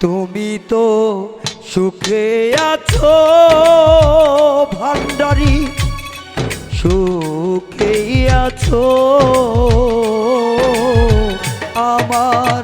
তুমি তো সুখে আছো ভান্ডারি সুখে আছো আমার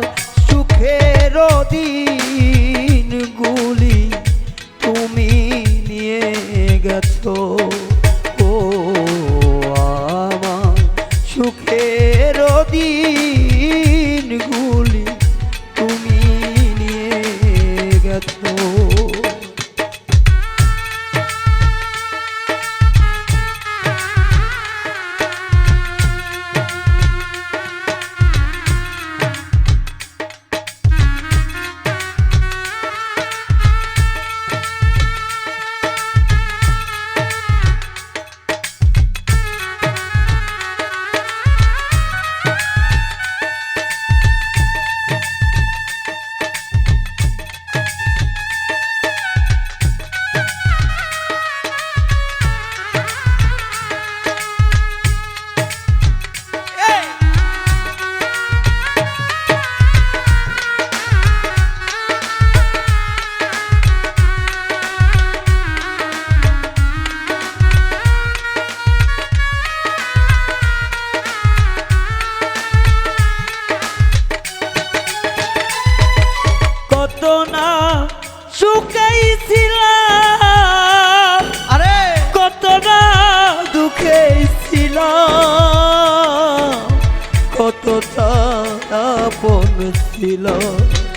I feel love.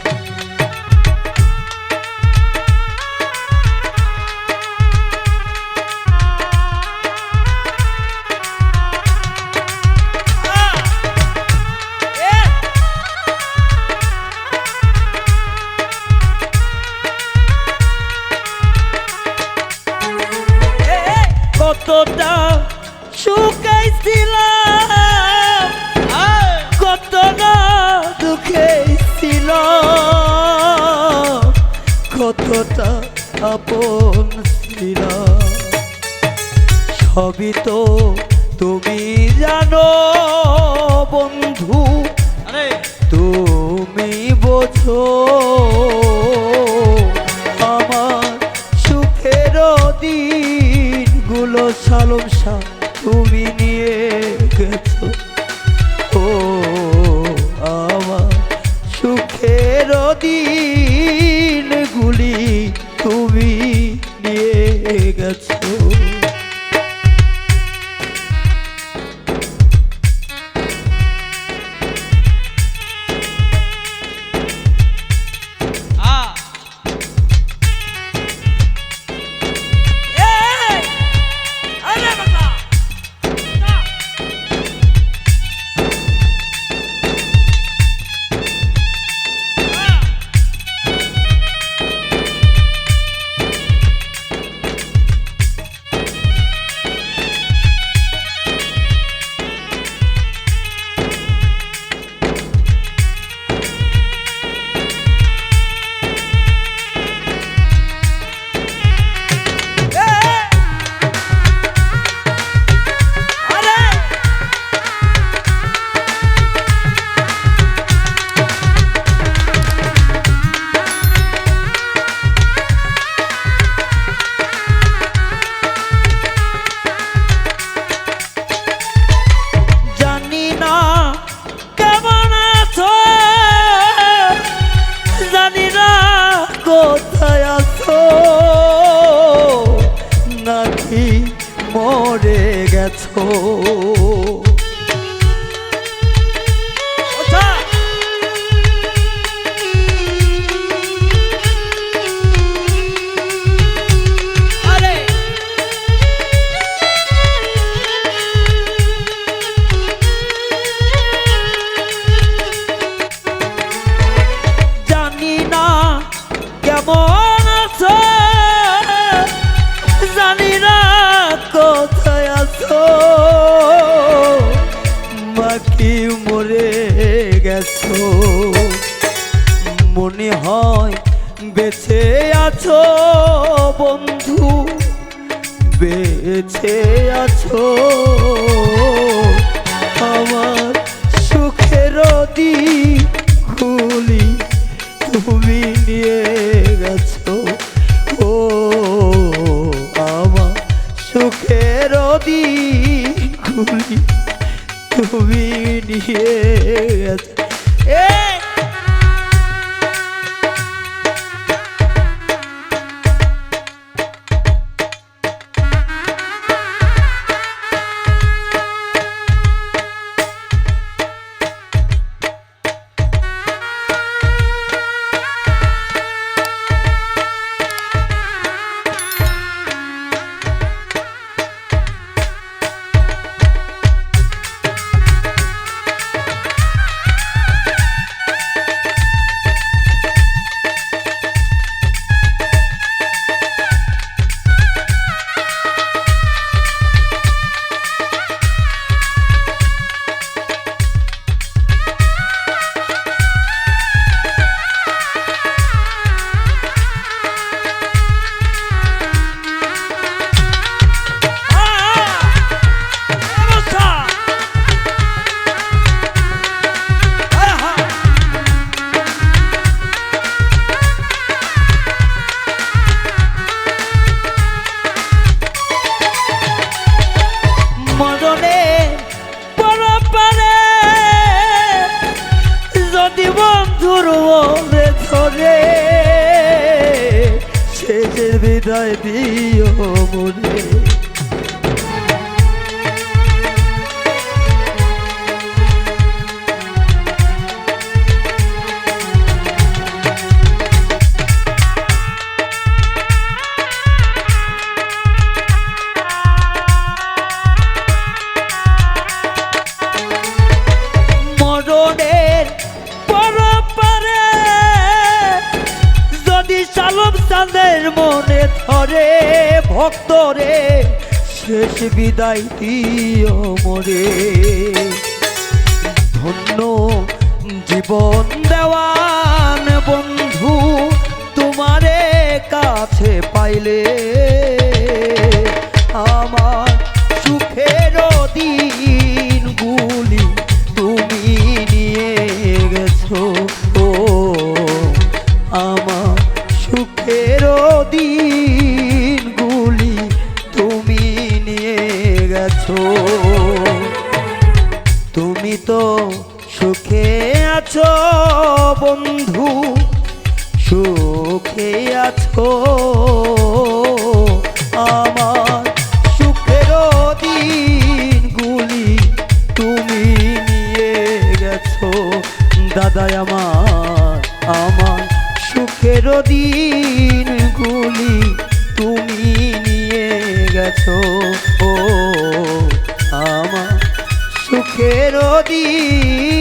কতটা আপন সবই তো তুমি জানো বন্ধু। তুমি বোঝো আমার সুখের দিনগুলো সালম সা তুমি নিয়ে গেছো। tickets. বেছে আছো বন্ধু বেছে আছো। বিদায় দিও মনে। ভক্তরে শেষ বিদায় দিও মরে। ধন্য জীবন দেওয়ান বন্ধু তোমারে কাছে পাইলে আমার গেছো তুমি তো সুখে আছো বন্ধু, সুখে আছো। আমার সুখের দিনগুলি তুমি নিয়ে গেছো। দাদা আমার আমার সুখের দিনগুলি তুমি নিয়ে গেছো। ও আমার সুখের দিন